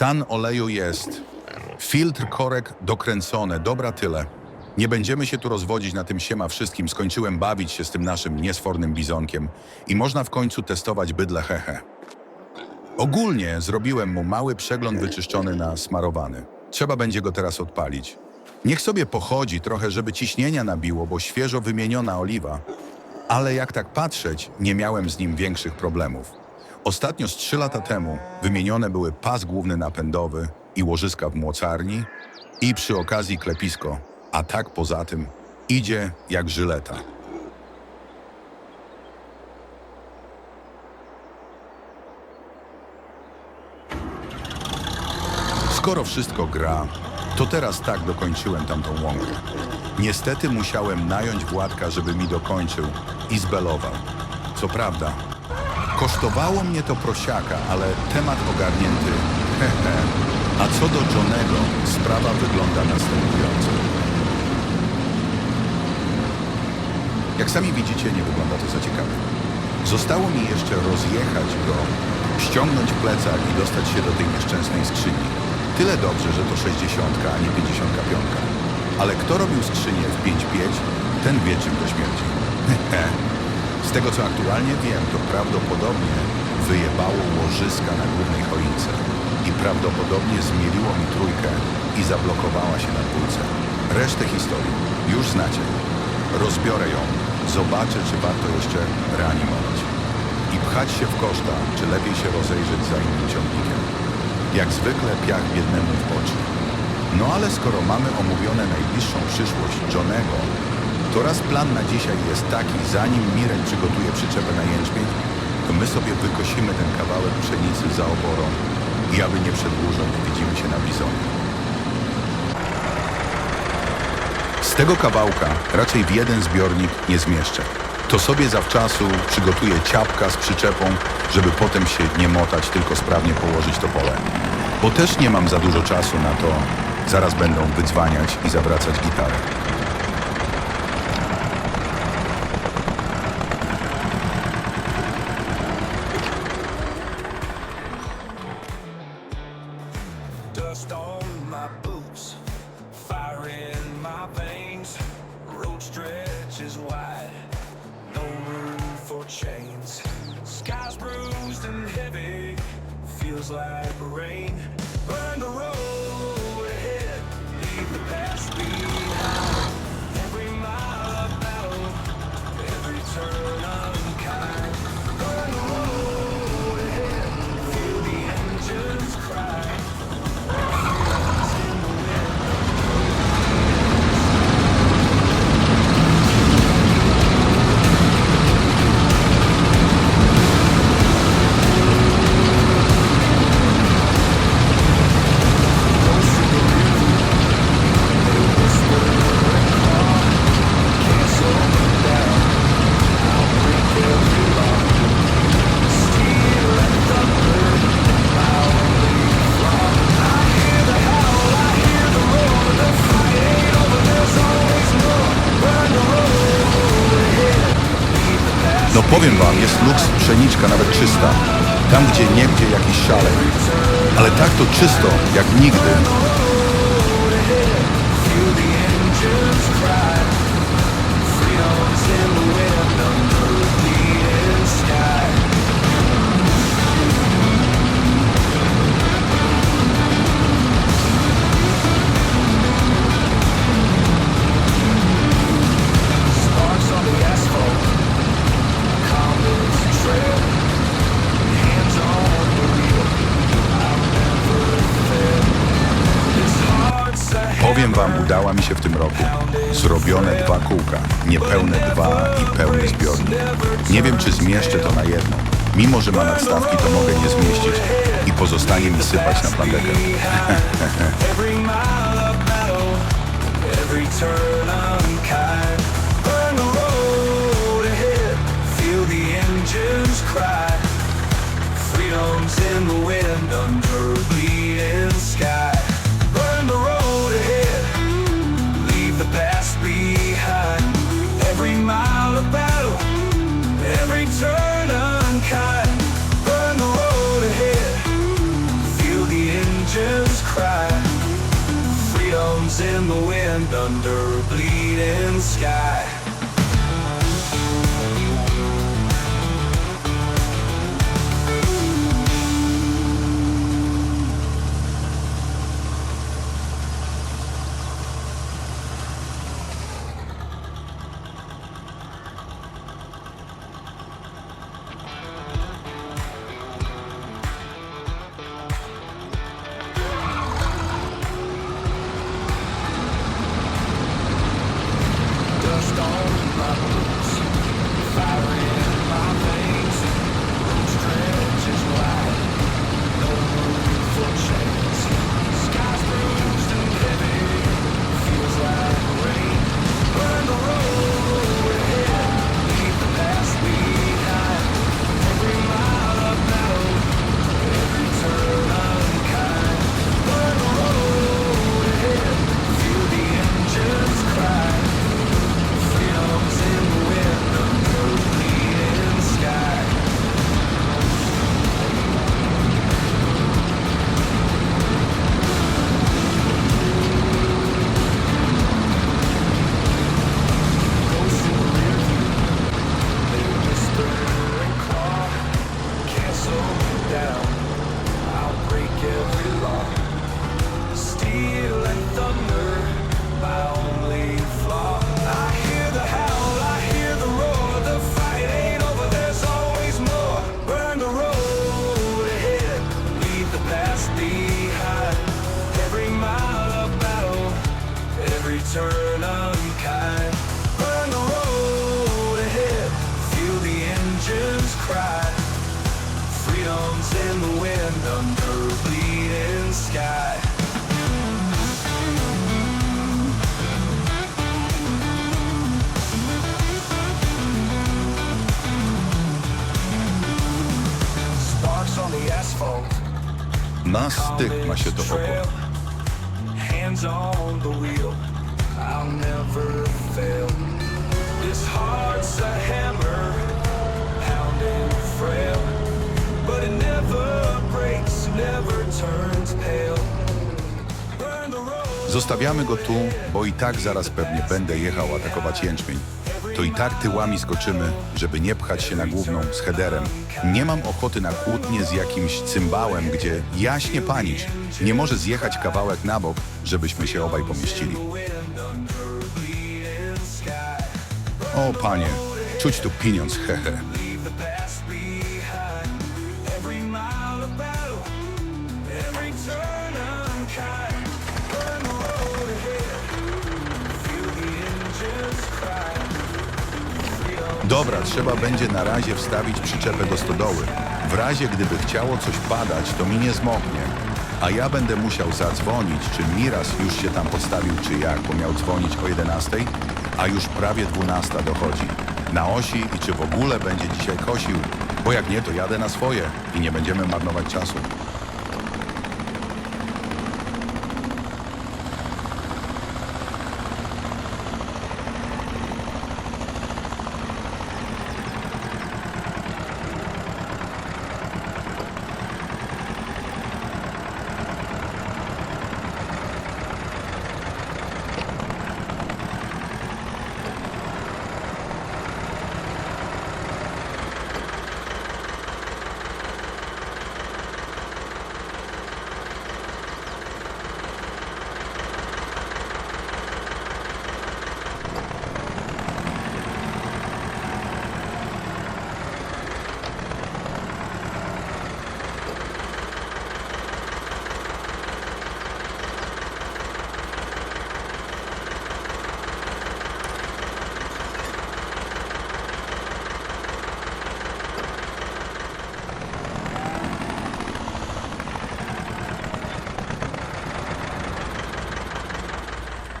Stan oleju jest. Filtr korek dokręcone, dobra tyle. Nie będziemy się tu rozwodzić na tym siema wszystkim. Skończyłem bawić się z tym naszym niesfornym bizonkiem i można w końcu testować bydle hehe. Ogólnie zrobiłem mu mały przegląd wyczyszczony na smarowany. Trzeba będzie go teraz odpalić. Niech sobie pochodzi trochę, żeby ciśnienia nabiło, bo świeżo wymieniona oliwa. Ale jak tak patrzeć, nie miałem z nim większych problemów. Ostatnio z trzy lata temu wymienione były pas główny napędowy i łożyska w młocarni i przy okazji klepisko, a tak poza tym idzie jak żyleta. Skoro wszystko gra, to teraz tak dokończyłem tamtą łąkę. Niestety musiałem nająć Władka, żeby mi dokończył i zbelował. Co prawda, kosztowało mnie to prosiaka, ale temat ogarnięty. Hehe. A co do Johnego, sprawa wygląda następująco. Jak sami widzicie, nie wygląda to za ciekawe. Zostało mi jeszcze rozjechać go, ściągnąć plecak i dostać się do tej nieszczęsnej skrzyni. Tyle dobrze, że to 60, a nie 55. Ale kto robił skrzynię w 5.5, ten wie czym to śmierdzi. Z tego co aktualnie wiem, to prawdopodobnie wyjebało łożyska na głównej choince. I prawdopodobnie zmieliło mi trójkę i zablokowała się na dwójce. Resztę historii już znacie. Rozbiorę ją, zobaczę czy warto jeszcze reanimować. I pchać się w koszta, czy lepiej się rozejrzeć za innym ciągnikiem. Jak zwykle piach biednemu w oczy. No ale skoro mamy omówione najbliższą przyszłość Johnego, to raz plan na dzisiaj jest taki, zanim Mirek przygotuje przyczepę na jęczmień, to my sobie wykosimy ten kawałek pszenicy za oborą i aby nie przedłużać, widzimy się na bizonie. Z tego kawałka raczej w jeden zbiornik nie zmieszczę. To sobie zawczasu przygotuję ciapka z przyczepą, żeby potem się nie motać, tylko sprawnie położyć to pole. Bo też nie mam za dużo czasu na to, zaraz będą wydzwaniać i zawracać gitarę. And heavy, feels like rain. Burn the road ahead, leave the past behind. Every mile of battle, every turn No powiem wam, jest luks pszeniczka nawet czysta. Tam gdzie niegdzie jakiś szalej. Ale tak to czysto, jak nigdy. Udała mi się w tym roku. Zrobione dwa kółka, niepełne dwa i pełny zbiornik. Nie wiem, czy zmieszczę to na jedno. Mimo, że ma nadstawki, to mogę nie zmieścić i pozostanie mi sypać na plandekę. Freedom's in the wind a bleeding sky. Never turns pale. Burn the road. Zostawiamy go tu, bo i tak zaraz pewnie będę jechał atakować jęczmień. To i tak tyłami skoczymy, żeby nie pchać się na główną z headerem. Nie mam ochoty na kłótnię z jakimś cymbałem, gdzie jaśnie panić. Nie może zjechać kawałek na bok, żebyśmy się obaj pomieścili. O panie, czuć tu pieniądz, hehe. Dobra, trzeba będzie na razie wstawić przyczepę do stodoły. W razie gdyby chciało coś padać, to mi nie zmoknie. A ja będę musiał zadzwonić, czy Miras już się tam postawił, czy jak, bo miał dzwonić o 11, a już prawie 12 dochodzi. Na osi i czy w ogóle będzie dzisiaj kosił, bo jak nie, to jadę na swoje i nie będziemy marnować czasu.